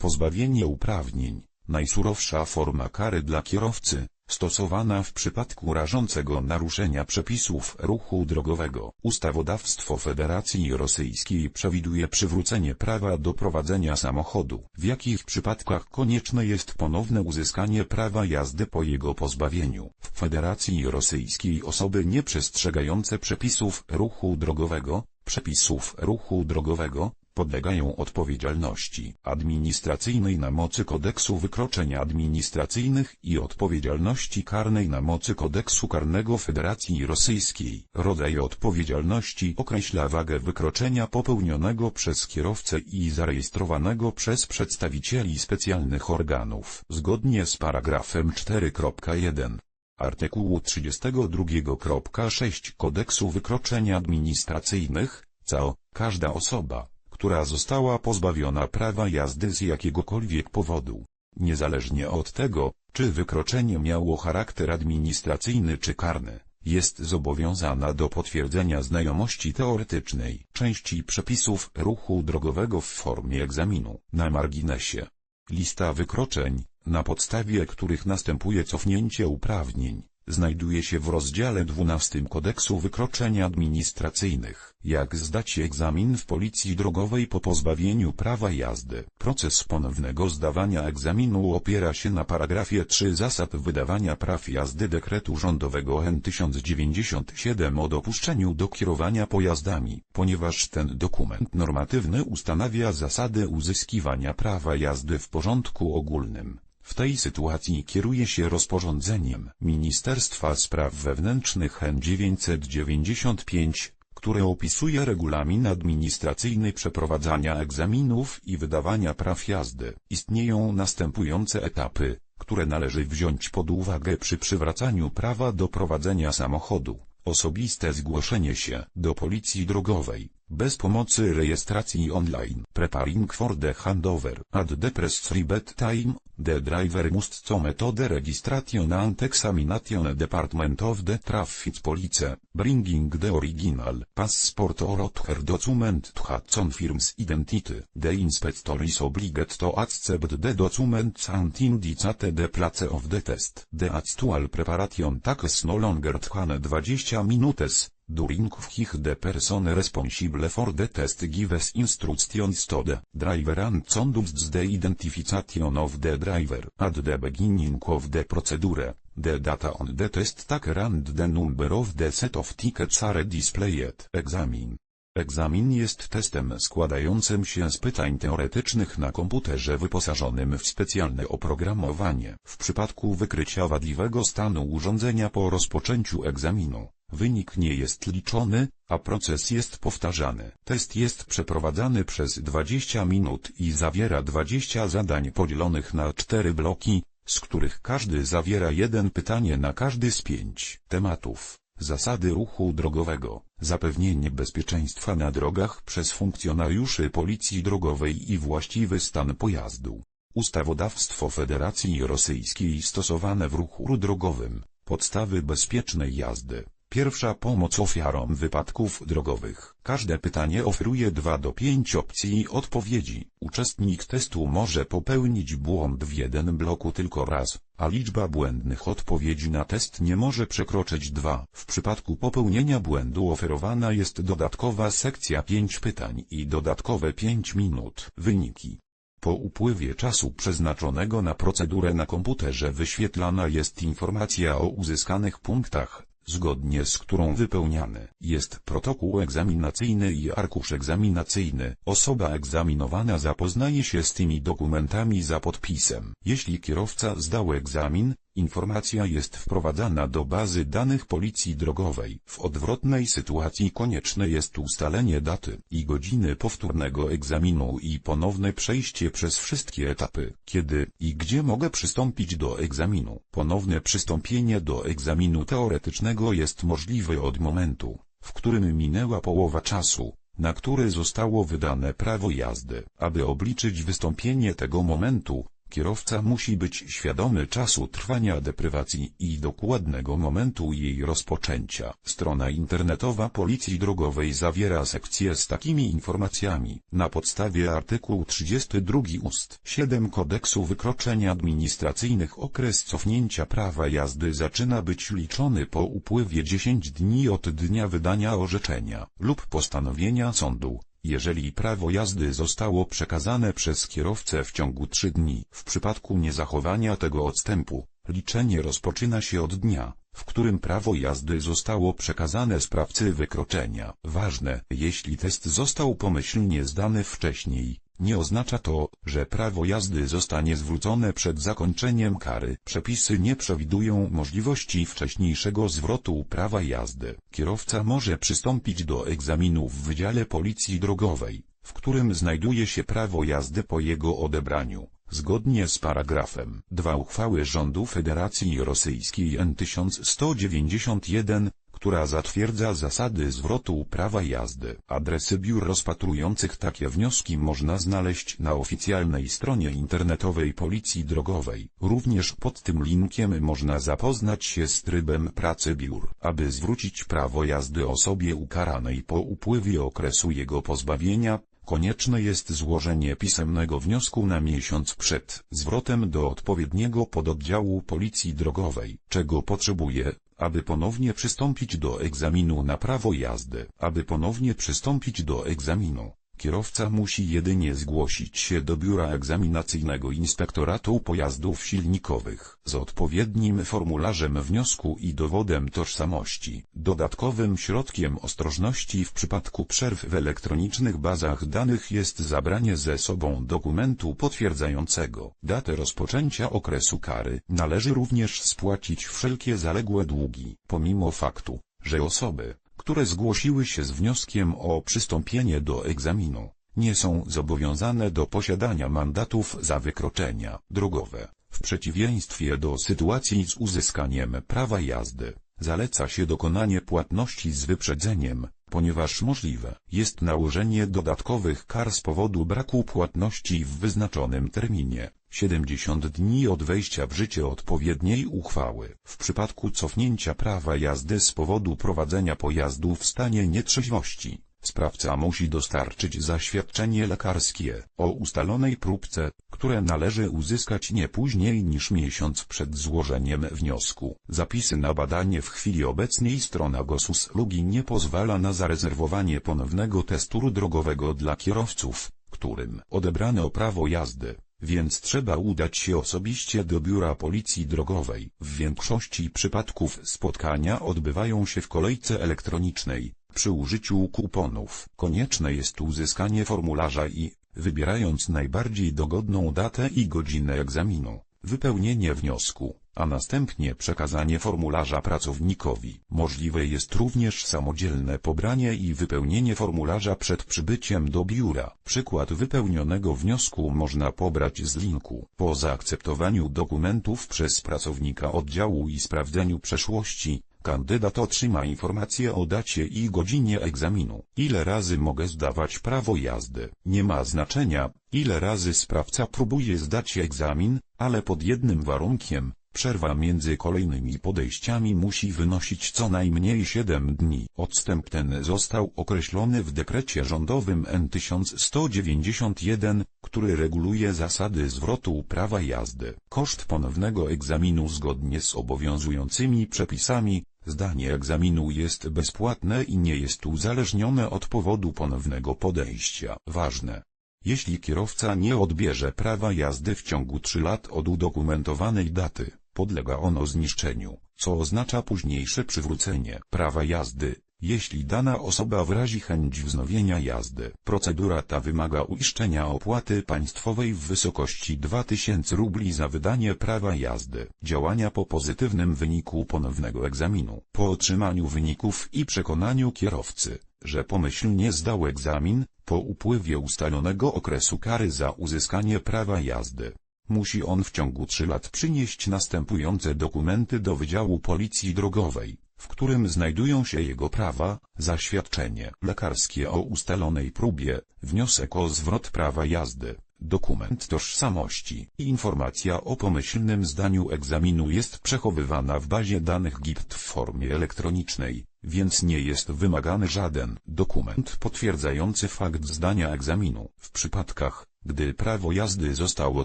Pozbawienie uprawnień, najsurowsza forma kary dla kierowcy, stosowana w przypadku rażącego naruszenia przepisów ruchu drogowego. Ustawodawstwo Federacji Rosyjskiej przewiduje przywrócenie prawa do prowadzenia samochodu, w jakich przypadkach konieczne jest ponowne uzyskanie prawa jazdy po jego pozbawieniu. W Federacji Rosyjskiej osoby nieprzestrzegające przepisów ruchu drogowego, przepisów ruchu drogowego, podlegają odpowiedzialności administracyjnej na mocy kodeksu wykroczeń administracyjnych i odpowiedzialności karnej na mocy kodeksu karnego Federacji Rosyjskiej. Rodzaj odpowiedzialności określa wagę wykroczenia popełnionego przez kierowcę i zarejestrowanego przez przedstawicieli specjalnych organów. Zgodnie z paragrafem 4.1 artykułu 32.6 kodeksu wykroczeń administracyjnych, CO, każda osoba, która została pozbawiona prawa jazdy z jakiegokolwiek powodu, niezależnie od tego, czy wykroczenie miało charakter administracyjny czy karny, jest zobowiązana do potwierdzenia znajomości teoretycznej części przepisów ruchu drogowego w formie egzaminu. Na marginesie. Lista wykroczeń, na podstawie których następuje cofnięcie uprawnień, znajduje się w rozdziale 12 Kodeksu Wykroczeń Administracyjnych. Jak zdać egzamin w Policji Drogowej po pozbawieniu prawa jazdy? Proces ponownego zdawania egzaminu opiera się na paragrafie 3 zasad wydawania praw jazdy dekretu rządowego N 1097 o dopuszczeniu do kierowania pojazdami, ponieważ ten dokument normatywny ustanawia zasady uzyskiwania prawa jazdy w porządku ogólnym. W tej sytuacji kieruje się rozporządzeniem Ministerstwa Spraw Wewnętrznych N995, które opisuje regulamin administracyjny przeprowadzania egzaminów i wydawania praw jazdy. Istnieją następujące etapy, które należy wziąć pod uwagę przy przywracaniu prawa do prowadzenia samochodu. Osobiste zgłoszenie się do policji drogowej, bez pomocy rejestracji online. Preparing for the handover. At the press time, the driver must co metodę registration and examination department of the traffic police, bringing the original passport or other document to confirms identity. The inspector is obliged to accept the documents and indicate the place of the test. The actual preparation takes no longer than 20 minutes. During which the person responsible for the test gives instructions to the driver and conducts the identification of the driver. At the beginning of the procedure, the data on the test taker and the number of the set of tickets are displayed. Egzamin. Egzamin jest testem składającym się z pytań teoretycznych na komputerze wyposażonym w specjalne oprogramowanie. W przypadku wykrycia wadliwego stanu urządzenia po rozpoczęciu egzaminu, wynik nie jest liczony, a proces jest powtarzany. Test jest przeprowadzany przez 20 minut i zawiera 20 zadań podzielonych na 4 bloki, z których każdy zawiera jeden pytanie na każdy z pięć tematów. Zasady ruchu drogowego, zapewnienie bezpieczeństwa na drogach przez funkcjonariuszy Policji Drogowej i właściwy stan pojazdu. Ustawodawstwo Federacji Rosyjskiej stosowane w ruchu drogowym, podstawy bezpiecznej jazdy. Pierwsza pomoc ofiarom wypadków drogowych. Każde pytanie oferuje 2 do 5 opcji odpowiedzi. Uczestnik testu może popełnić błąd w jeden bloku tylko raz, a liczba błędnych odpowiedzi na test nie może przekroczyć 2. W przypadku popełnienia błędu oferowana jest dodatkowa sekcja 5 pytań i dodatkowe 5 minut. Wyniki. Po upływie czasu przeznaczonego na procedurę na komputerze wyświetlana jest informacja o uzyskanych punktach, zgodnie z którą wypełniany jest protokół egzaminacyjny i arkusz egzaminacyjny. Osoba egzaminowana zapoznaje się z tymi dokumentami za podpisem. Jeśli kierowca zdał egzamin, Informacja jest wprowadzana do bazy danych Policji Drogowej. W odwrotnej sytuacji konieczne jest ustalenie daty i godziny powtórnego egzaminu i ponowne przejście przez wszystkie etapy. Kiedy i gdzie mogę przystąpić do egzaminu? Ponowne przystąpienie do egzaminu teoretycznego jest możliwe od momentu, w którym minęła połowa czasu, na który zostało wydane prawo jazdy. Aby obliczyć wystąpienie tego momentu, kierowca musi być świadomy czasu trwania deprywacji i dokładnego momentu jej rozpoczęcia. Strona internetowa Policji Drogowej zawiera sekcję z takimi informacjami. Na podstawie artykułu 32 ust. 7 Kodeksu Wykroczeń Administracyjnych okres cofnięcia prawa jazdy zaczyna być liczony po upływie 10 dni od dnia wydania orzeczenia lub postanowienia sądu. Jeżeli prawo jazdy zostało przekazane przez kierowcę w ciągu 3 dni, w przypadku niezachowania tego odstępu, liczenie rozpoczyna się od dnia, w którym prawo jazdy zostało przekazane sprawcy wykroczenia. Ważne, jeśli test został pomyślnie zdany wcześniej, nie oznacza to, że prawo jazdy zostanie zwrócone przed zakończeniem kary. Przepisy nie przewidują możliwości wcześniejszego zwrotu prawa jazdy. Kierowca może przystąpić do egzaminu w Wydziale Policji Drogowej, w którym znajduje się prawo jazdy po jego odebraniu. Zgodnie z paragrafem 2 uchwały rządu Federacji Rosyjskiej N1191, która zatwierdza zasady zwrotu prawa jazdy. Adresy biur rozpatrujących takie wnioski można znaleźć na oficjalnej stronie internetowej Policji Drogowej. Również pod tym linkiem można zapoznać się z trybem pracy biur. Aby zwrócić prawo jazdy osobie ukaranej po upływie okresu jego pozbawienia, Konieczne jest złożenie pisemnego wniosku na miesiąc przed zwrotem do odpowiedniego pododdziału Policji Drogowej, czego potrzebuje, aby ponownie przystąpić do egzaminu na prawo jazdy. Aby ponownie przystąpić do egzaminu, kierowca musi jedynie zgłosić się do biura egzaminacyjnego Inspektoratu Pojazdów Silnikowych z odpowiednim formularzem wniosku i dowodem tożsamości. Dodatkowym środkiem ostrożności w przypadku przerw w elektronicznych bazach danych jest zabranie ze sobą dokumentu potwierdzającego datę rozpoczęcia okresu kary. Należy również spłacić wszelkie zaległe długi, pomimo faktu, że osoby, które zgłosiły się z wnioskiem o przystąpienie do egzaminu, nie są zobowiązane do posiadania mandatów za wykroczenia drogowe. W przeciwieństwie do sytuacji z uzyskaniem prawa jazdy, zaleca się dokonanie płatności z wyprzedzeniem, ponieważ możliwe jest nałożenie dodatkowych kar z powodu braku płatności w wyznaczonym terminie. 70 dni od wejścia w życie odpowiedniej uchwały. W przypadku cofnięcia prawa jazdy z powodu prowadzenia pojazdu w stanie nietrzeźwości, sprawca musi dostarczyć zaświadczenie lekarskie o ustalonej próbce, które należy uzyskać nie później niż miesiąc przed złożeniem wniosku. Zapisy na badanie w chwili obecnej strona GOSUS Lugi nie pozwala na zarezerwowanie ponownego testu drogowego dla kierowców, którym odebrano prawo jazdy więc trzeba udać się osobiście do biura policji drogowej. W większości przypadków spotkania odbywają się w kolejce elektronicznej, przy użyciu kuponów. Konieczne jest uzyskanie formularza i, wybierając najbardziej dogodną datę i godzinę egzaminu, wypełnienie wniosku, a następnie przekazanie formularza pracownikowi. Możliwe jest również samodzielne pobranie i wypełnienie formularza przed przybyciem do biura. Przykład wypełnionego wniosku można pobrać z linku. Po zaakceptowaniu dokumentów przez pracownika oddziału i sprawdzeniu przeszłości, Kandydat otrzyma informację o dacie i godzinie egzaminu. Ile razy mogę zdawać prawo jazdy? Nie ma znaczenia, ile razy sprawca próbuje zdać egzamin, ale pod jednym warunkiem, Przerwa między kolejnymi podejściami musi wynosić co najmniej 7 dni. Odstęp ten został określony w dekrecie rządowym N1191, który reguluje zasady zwrotu prawa jazdy. Koszt ponownego egzaminu zgodnie z obowiązującymi przepisami, zdanie egzaminu jest bezpłatne i nie jest uzależnione od powodu ponownego podejścia. Ważne. Jeśli kierowca nie odbierze prawa jazdy w ciągu 3 lat od udokumentowanej daty, podlega ono zniszczeniu, co oznacza późniejsze przywrócenie prawa jazdy, jeśli dana osoba wyrazi chęć wznowienia jazdy. Procedura ta wymaga uiszczenia opłaty państwowej w wysokości 2000 rubli za wydanie prawa jazdy. Działania po pozytywnym wyniku ponownego egzaminu. Po otrzymaniu wyników i przekonaniu kierowcy, że pomyślnie zdał egzamin, po upływie ustalonego okresu kary za uzyskanie prawa jazdy. Musi on w ciągu 3 lat przynieść następujące dokumenty do Wydziału Policji Drogowej, w którym znajdują się jego prawa, zaświadczenie lekarskie o ustalonej próbie, wniosek o zwrot prawa jazdy, dokument tożsamości informacja o pomyślnym zdaniu egzaminu jest przechowywana w bazie danych GIPT w formie elektronicznej, więc nie jest wymagany żaden dokument potwierdzający fakt zdania egzaminu. W przypadkach, gdy prawo jazdy zostało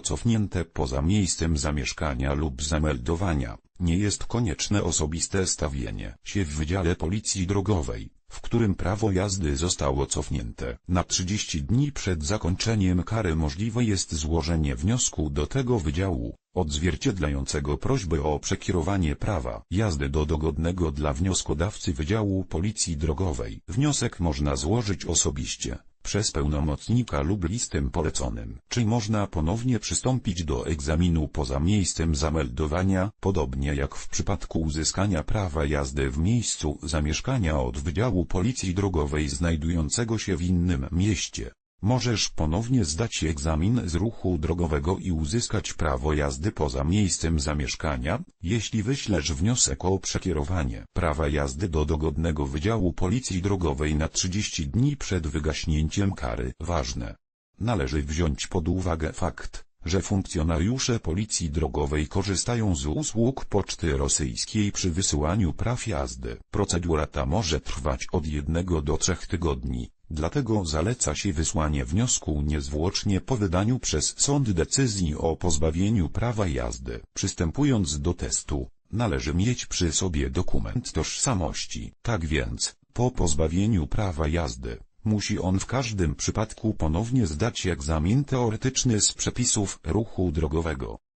cofnięte poza miejscem zamieszkania lub zameldowania, nie jest konieczne osobiste stawienie się w Wydziale Policji Drogowej, w którym prawo jazdy zostało cofnięte. Na 30 dni przed zakończeniem kary możliwe jest złożenie wniosku do tego wydziału, odzwierciedlającego prośbę o przekierowanie prawa jazdy do dogodnego dla wnioskodawcy Wydziału Policji Drogowej. Wniosek można złożyć osobiście, przez pełnomocnika lub listem poleconym. Czy można ponownie przystąpić do egzaminu poza miejscem zameldowania, podobnie jak w przypadku uzyskania prawa jazdy w miejscu zamieszkania od Wydziału Policji Drogowej znajdującego się w innym mieście? Możesz ponownie zdać egzamin z ruchu drogowego i uzyskać prawo jazdy poza miejscem zamieszkania, jeśli wyślesz wniosek o przekierowanie prawa jazdy do dogodnego Wydziału Policji Drogowej na 30 dni przed wygaśnięciem kary. Ważne. Należy wziąć pod uwagę fakt, że funkcjonariusze Policji Drogowej korzystają z usług poczty rosyjskiej przy wysyłaniu praw jazdy. Procedura ta może trwać od jednego do trzech tygodni. Dlatego zaleca się wysłanie wniosku niezwłocznie po wydaniu przez sąd decyzji o pozbawieniu prawa jazdy. Przystępując do testu, należy mieć przy sobie dokument tożsamości. Tak więc, po pozbawieniu prawa jazdy, musi on w każdym przypadku ponownie zdać egzamin teoretyczny z przepisów ruchu drogowego.